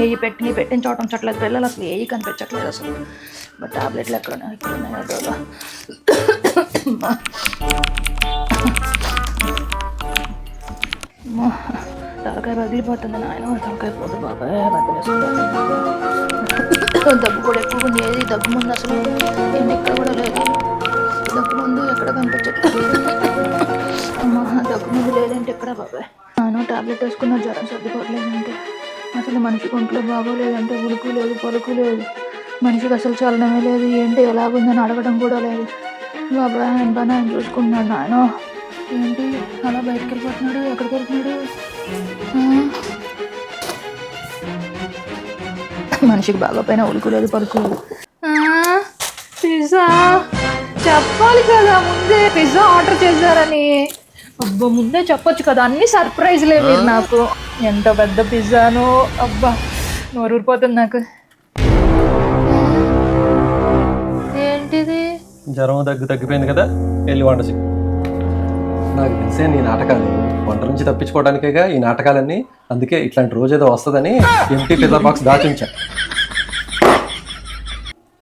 ఏయి పెట్టి పెట్టించవటం చోట పిల్లలు అసలు ఏయి కనిపించట్లేదు అసలు. బట్ టాబ్లెట్లు ఎక్కడ ఉన్నాయి ఇక్కడ తలకాయ పగిలిపోతుంది నాయన. తలకాయ పోదు బాబాయ్. దగ్గు కూడా ఎక్కువ ఉంది. ఏది దగ్గు ముందు అసలు? నేను ఎక్కడ కూడా లేదు. దగ్గు ముందు ఎక్కడ కనిపించట్లేదు. అమ్మ దగ్గు ముందు లేదంటే ఎక్కడ బాబాయ్? నాన్న టాబ్లెట్ వేసుకున్న జ్వరం సర్దుకోవట్లేదు. అసలు మనిషికి ఒంట్లో బాగోలేదంటే ఉడుకు లేదు పలుకు లేదు. మనిషికి అసలు చలనమే లేదు. ఏంటి ఎలాగుందని అడగడం కూడా లేదు. బాబాయ్ ఆయన పని ఆయన చూసుకుంటున్నాడు నాయన. ఏంటి అలా బయటకు వెళ్ళిపోతున్నాడు? ఎక్కడికి వెళ్తున్నాడు? మనిషికి బాగోపోయినా ఉలుకు లేదు పలుకు లేదు. పిజ్జా? చెప్పాలి కదా ముందే. పిజ్జా ఆర్డర్ చేశారని. అబ్బా ముందే చెప్పొచ్చు కదా. అన్ని సర్ప్రైజ్లే మీరు నాకు. ఎంత పెద్ద పిజ్జాను అబ్బా నోరూరిపోతుంది నాకు. ఏంటిది? జ్వరం దగ్గు తగ్గిపోయింది కదా వెళ్ళి వంట చెయ్యి. నాకు తెలిసే నీ నాటకాలు వంట నుంచి తప్పించుకోవడానికేగా ఈ నాటకాలన్నీ అందుకే ఇట్లాంటి రోజు ఏదో వస్తుందని ఎంటీ పిజ్జా బాక్స్ దాచి